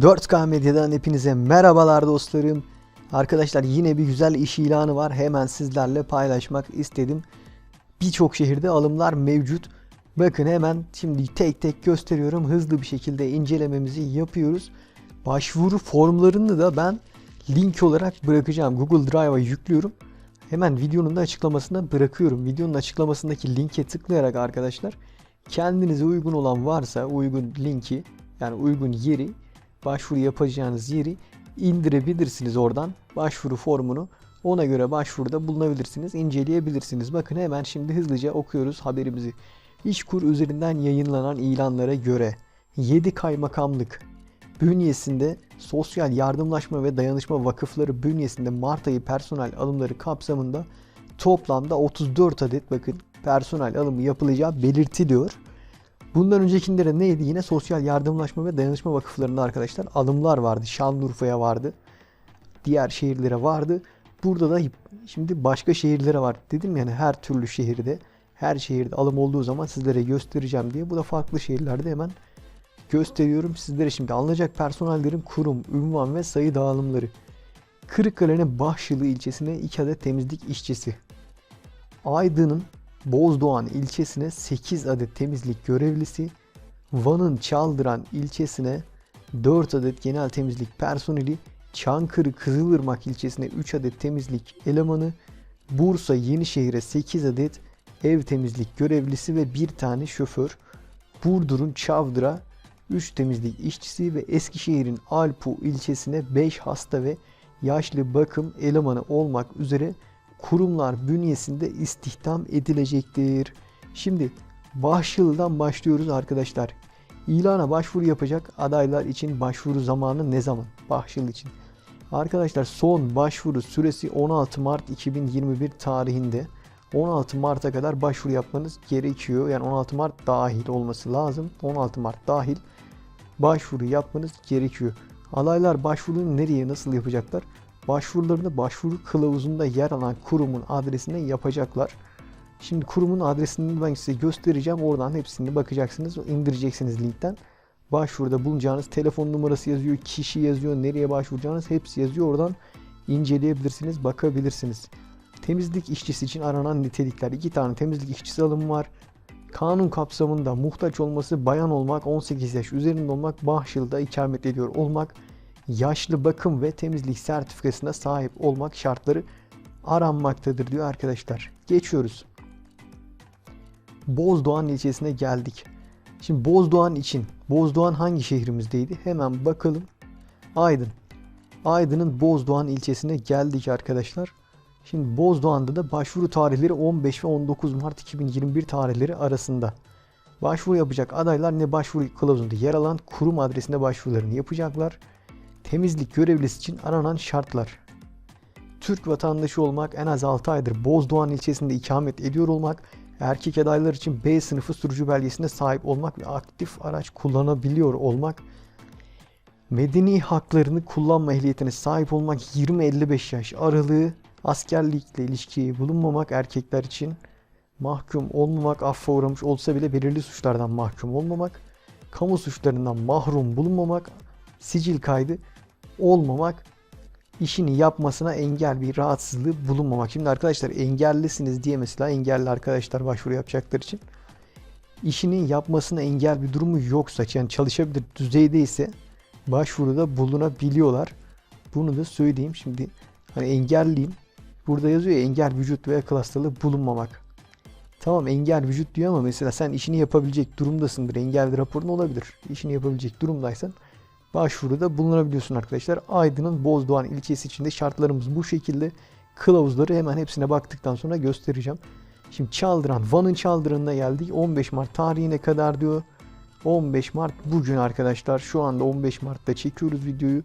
4K Medya'dan hepinize merhabalar dostlarım. Arkadaşlar yine bir güzel iş ilanı var. Hemen sizlerle paylaşmak istedim. Birçok şehirde alımlar mevcut. Bakın hemen şimdi tek tek gösteriyorum. Hızlı bir şekilde incelememizi yapıyoruz. Başvuru formlarını da ben link olarak bırakacağım. Google Drive'a yüklüyorum. Hemen videonun da açıklamasına bırakıyorum. Videonun açıklamasındaki linke tıklayarak arkadaşlar kendinize uygun olan varsa uygun linki yani uygun yeri başvuru yapacağınız yeri indirebilirsiniz oradan başvuru formunu. Ona göre başvuruda bulunabilirsiniz, inceleyebilirsiniz. Bakın hemen şimdi hızlıca okuyoruz haberimizi. İşkur üzerinden yayınlanan ilanlara göre 7 kaymakamlık bünyesinde Sosyal Yardımlaşma ve Dayanışma Vakıfları bünyesinde Mart ayı personel alımları kapsamında toplamda 34 adet bakın personel alımı yapılacağı belirtiliyor. Bundan öncekinde de neydi? Yine Sosyal Yardımlaşma ve Dayanışma Vakıflarında arkadaşlar alımlar vardı. Şanlıurfa'ya vardı. Diğer şehirlere vardı. Burada da şimdi başka şehirlere var. Dedim yani her türlü şehirde, her şehirde alım olduğu zaman sizlere göstereceğim diye. Bu da farklı şehirlerde hemen gösteriyorum sizlere şimdi. Alınacak personellerin kurum, ünvan ve sayı dağılımları. Kırıkkale'nin Bahşılı ilçesine 2 adet temizlik işçisi. Aydın'ın Bozdoğan ilçesine 8 adet temizlik görevlisi, Van'ın Çaldıran ilçesine 4 adet genel temizlik personeli, Çankırı Kızılırmak ilçesine 3 adet temizlik elemanı, Bursa Yenişehir'e 8 adet ev temizlik görevlisi ve 1 tane şoför, Burdur'un Çavdır'a 3 temizlik işçisi ve Eskişehir'in Alpu ilçesine 5 hasta ve yaşlı bakım elemanı olmak üzere kurumlar bünyesinde istihdam edilecektir. Şimdi Bahşılı'dan başlıyoruz arkadaşlar. İlana başvuru yapacak adaylar için başvuru zamanı ne zaman? Bahşıl için. Arkadaşlar son başvuru süresi 16 Mart 2021 tarihinde. 16 Mart'a kadar başvuru yapmanız gerekiyor. Yani 16 Mart dahil olması lazım. 16 Mart dahil başvuru yapmanız gerekiyor. Adaylar başvurunu nereye nasıl yapacaklar? Başvurularını başvuru kılavuzunda yer alan kurumun adresine yapacaklar. Şimdi kurumun adresini ben size göstereceğim. Oradan hepsini bakacaksınız. indireceksiniz linkten. Başvuruda bulunacağınız telefon numarası yazıyor, kişi yazıyor, nereye başvuracağınız hepsi yazıyor. Oradan inceleyebilirsiniz, bakabilirsiniz. Temizlik işçisi için aranan nitelikler. iki tane temizlik işçisi alımı var. Kanun kapsamında muhtaç olması bayan olmak, 18 yaş üzerinde olmak, Bahşılı'da ikamet ediyor olmak, yaşlı bakım ve temizlik sertifikasına sahip olmak şartları aranmaktadır diyor arkadaşlar. Geçiyoruz. Bozdoğan ilçesine geldik. Şimdi Bozdoğan için, Bozdoğan hangi şehrimizdeydi? Hemen bakalım. Aydın. Aydın'ın Bozdoğan ilçesine geldik arkadaşlar. Şimdi Bozdoğan'da da başvuru tarihleri 15 ve 19 Mart 2021 tarihleri arasında. Başvuru yapacak adaylar ne başvuru kılavuzunda yer alan kurum adresinde başvurularını yapacaklar. Temizlik görevlisi için aranan şartlar. Türk vatandaşı olmak, en az 6 aydır Bozdoğan ilçesinde ikamet ediyor olmak, erkek adaylar için B sınıfı sürücü belgesine sahip olmak ve aktif araç kullanabiliyor olmak, medeni haklarını kullanma ehliyetine sahip olmak 20-55 yaş aralığı, askerlikle ilişkiyi bulunmamak erkekler için, mahkum olmamak, affa uğramış olsa bile belirli suçlardan mahkum olmamak, kamu suçlarından mahrum bulunmamak, sicil kaydı olmamak, işini yapmasına engel bir rahatsızlığı bulunmamak. Şimdi arkadaşlar engellisiniz diye mesela engelli arkadaşlar başvuru yapacaklar için işini yapmasına engel bir durumu yoksa yani çalışabilir düzeyde ise başvuruda bulunabiliyorlar. Bunu da söyleyeyim. Şimdi hani engelliyim. Burada yazıyor ya engel vücut ve akıl hastalığı bulunmamak. Tamam engel vücut diyor ama mesela sen işini yapabilecek durumdasındır. Engel raporun olabilir. İşini yapabilecek durumdaysan başvuruda bulunabiliyorsun arkadaşlar. Aydın'ın Bozdoğan ilçesi içinde şartlarımız bu şekilde. Kılavuzları hemen hepsine baktıktan sonra göstereceğim. Şimdi Çaldıran, Van'ın Çaldıran'ına geldik. 15 Mart tarihine kadar diyor. 15 Mart bugün arkadaşlar. Şu anda 15 Mart'ta çekiyoruz videoyu.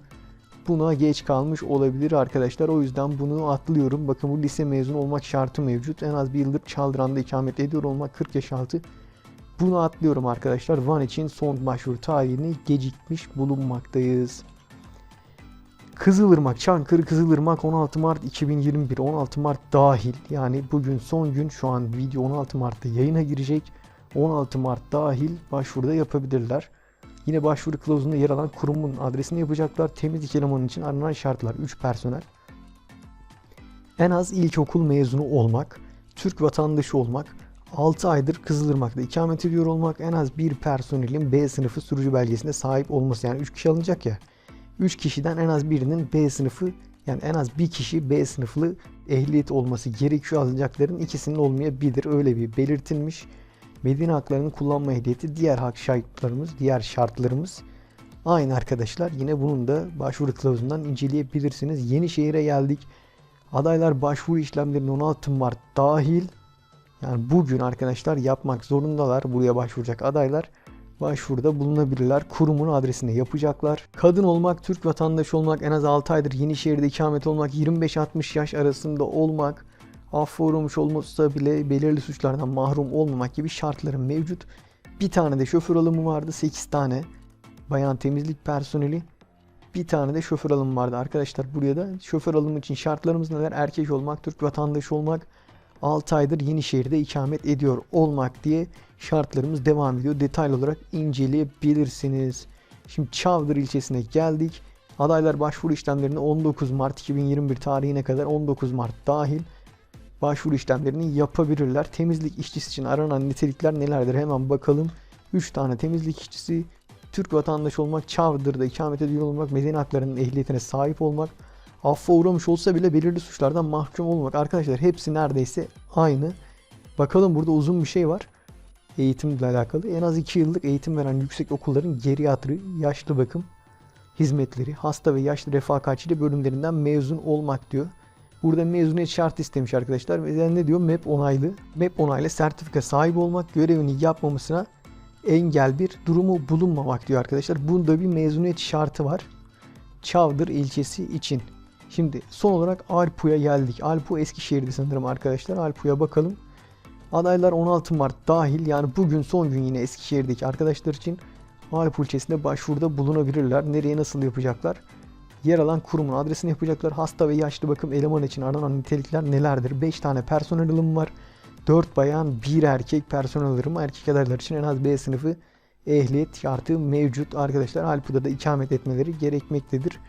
Buna geç kalmış olabilir arkadaşlar. O yüzden bunu atlıyorum. Bakın bu lise mezunu olmak şartı mevcut. En az bir yıldır Çaldıran'da ikamet ediyor olmak 40 yaş altı. Bunu atlıyorum arkadaşlar. Van için son başvuru tarihini gecikmiş bulunmaktayız. Kızılırmak, Çankırı Kızılırmak 16 Mart 2021, 16 Mart dahil yani bugün son gün şu an video 16 Mart'ta yayına girecek. 16 Mart dahil başvuruda yapabilirler. Yine başvuru kılavuzunda yer alan kurumun adresini yapacaklar. Temizlik elemanı için aranan şartlar 3 personel. En az ilkokul mezunu olmak, Türk vatandaşı olmak, 6 aydır Kızılırmak'ta ikamet ediyor olmak, en az bir personelin B sınıfı sürücü belgesine sahip olması. Yani 3 kişi alınacak ya. 3 kişiden en az birinin B sınıfı yani en az bir kişi B sınıflı ehliyet olması gerekiyor alınacakların ikisinin olmayabilir. Öyle bir belirtilmiş. Medine haklarını kullanma ehliyeti diğer hak şartlarımız, diğer şartlarımız aynı arkadaşlar. Yine bunun da başvuru kılavuzundan inceleyebilirsiniz. Yenişehir'e geldik. Adaylar başvuru işlemlerini 16 Mart dahil yani bugün arkadaşlar yapmak zorundalar. Buraya başvuracak adaylar başvuruda bulunabilirler. Kurumun adresine yapacaklar. Kadın olmak, Türk vatandaşı olmak, en az 6 aydır Yenişehir'de ikamet olmak, 25-60 yaş arasında olmak, affa uğramış olmasa bile belirli suçlardan mahrum olmamak gibi şartların mevcut. Bir tane de şoför alımı vardı. 8 tane bayan temizlik personeli. Bir tane de şoför alımı vardı arkadaşlar. Buraya da şoför alımı için şartlarımız neler? Erkek olmak, Türk vatandaşı olmak, 6 aydır Yenişehir'de ikamet ediyor olmak diye şartlarımız devam ediyor. Detaylı olarak inceleyebilirsiniz. Şimdi Çavdır ilçesine geldik. Adaylar başvuru işlemlerini 19 Mart 2021 tarihine kadar 19 Mart dahil başvuru işlemlerini yapabilirler. Temizlik işçisi için aranan nitelikler nelerdir hemen bakalım. 3 tane temizlik işçisi, Türk vatandaşı olmak, Çavdır'da ikamet ediyor olmak, medeni haklarının ehliyetine sahip olmak, affa uğramış olsa bile belirli suçlardan mahkum olmak. Arkadaşlar hepsi neredeyse aynı. Bakalım burada uzun bir şey var. Eğitimle alakalı. En az 2 yıllık eğitim veren yüksek okulların geriatri, yaşlı bakım hizmetleri, hasta ve yaşlı refakatçilik bölümlerinden mezun olmak diyor. Burada mezuniyet şartı istemiş arkadaşlar. Ve ne diyor? MEP onaylı. MEP onaylı sertifika sahibi olmak, görevini yapmamasına engel bir durumu bulunmamak diyor arkadaşlar. Bunda bir mezuniyet şartı var. Çavdır ilçesi için. Şimdi son olarak Alpu'ya geldik. Alpu Eskişehir'de sanırım arkadaşlar. Alpu'ya bakalım. Adaylar 16 Mart dahil yani bugün son gün yine Eskişehir'deki arkadaşlar için Alpu ilçesinde başvuruda bulunabilirler. Nereye nasıl yapacaklar? Yer alan kurumun adresini yapacaklar. Hasta ve yaşlı bakım eleman için aranan nitelikler nelerdir? 5 tane personel alımı var. 4 bayan, 1 erkek personel alımı. Erkek adaylar için en az B sınıfı ehliyet şartı mevcut. Arkadaşlar Alpu'da da ikamet etmeleri gerekmektedir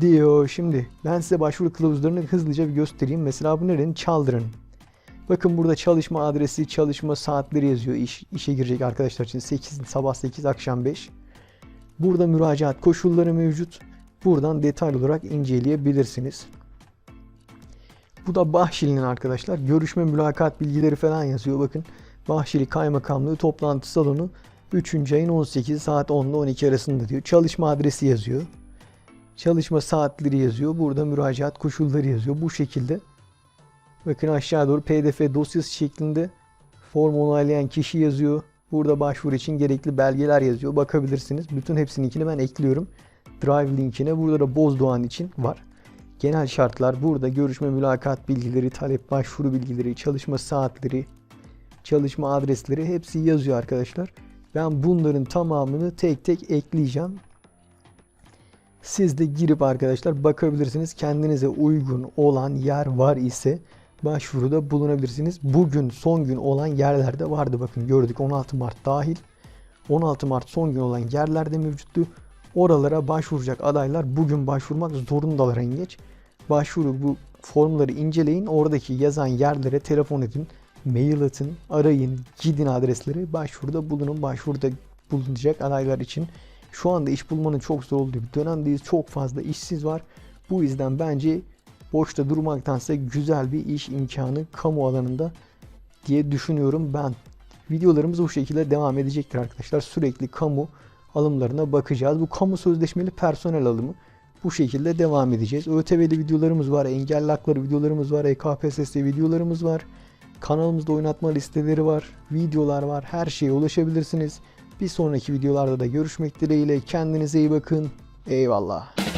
diyor. Şimdi ben size başvuru kılavuzlarını hızlıca bir göstereyim. Mesela bu nerenin? Çaldırın. Bakın burada çalışma adresi, çalışma saatleri yazıyor. İş, işe girecek arkadaşlar için 8, sabah 8, akşam 5. Burada müracaat koşulları mevcut. Buradan detaylı olarak inceleyebilirsiniz. Bu da Bahşili'nin arkadaşlar. Görüşme mülakat bilgileri falan yazıyor. Bakın Bahşili Kaymakamlığı toplantı salonu 3. ayın 18 saat 10 ile 12 arasında diyor. Çalışma adresi yazıyor. Çalışma saatleri yazıyor. Burada müracaat koşulları yazıyor. Bu şekilde. Bakın aşağı doğru pdf dosyası şeklinde form onaylayan kişi yazıyor. Burada başvuru için gerekli belgeler yazıyor. Bakabilirsiniz. Bütün hepsininkini ben ekliyorum. Drive linkine. Burada da Bozdoğan için var. Genel şartlar burada görüşme mülakat bilgileri, talep başvuru bilgileri, çalışma saatleri, çalışma adresleri hepsi yazıyor arkadaşlar. Ben bunların tamamını tek tek ekleyeceğim. Siz de girip arkadaşlar bakabilirsiniz. Kendinize uygun olan yer var ise başvuruda bulunabilirsiniz. Bugün son gün olan yerlerde vardı. Bakın gördük 16 Mart dahil. 16 Mart son gün olan yerlerde mevcuttu. Oralara başvuracak adaylar bugün başvurmak zorundalar en geç. Başvuru bu formları inceleyin. Oradaki yazan yerlere telefon edin, mail atın, arayın, gidin adresleri. Başvuruda bulunun. Başvuruda bulunacak adaylar için şu anda iş bulmanın çok zor olduğu bir dönemdeyiz. Çok fazla işsiz var. Bu yüzden bence boşta durmaktansa güzel bir iş imkanı kamu alanında diye düşünüyorum ben. Videolarımız bu şekilde devam edecektir arkadaşlar. Sürekli kamu alımlarına bakacağız. Bu kamu sözleşmeli personel alımı bu şekilde devam edeceğiz. ÖTV'li videolarımız var, engelli hakları videolarımız var, EKPSS videolarımız var. Kanalımızda oynatma listeleri var, videolar var. Her şeye ulaşabilirsiniz. Bir sonraki videolarda da görüşmek dileğiyle. Kendinize iyi bakın. Eyvallah.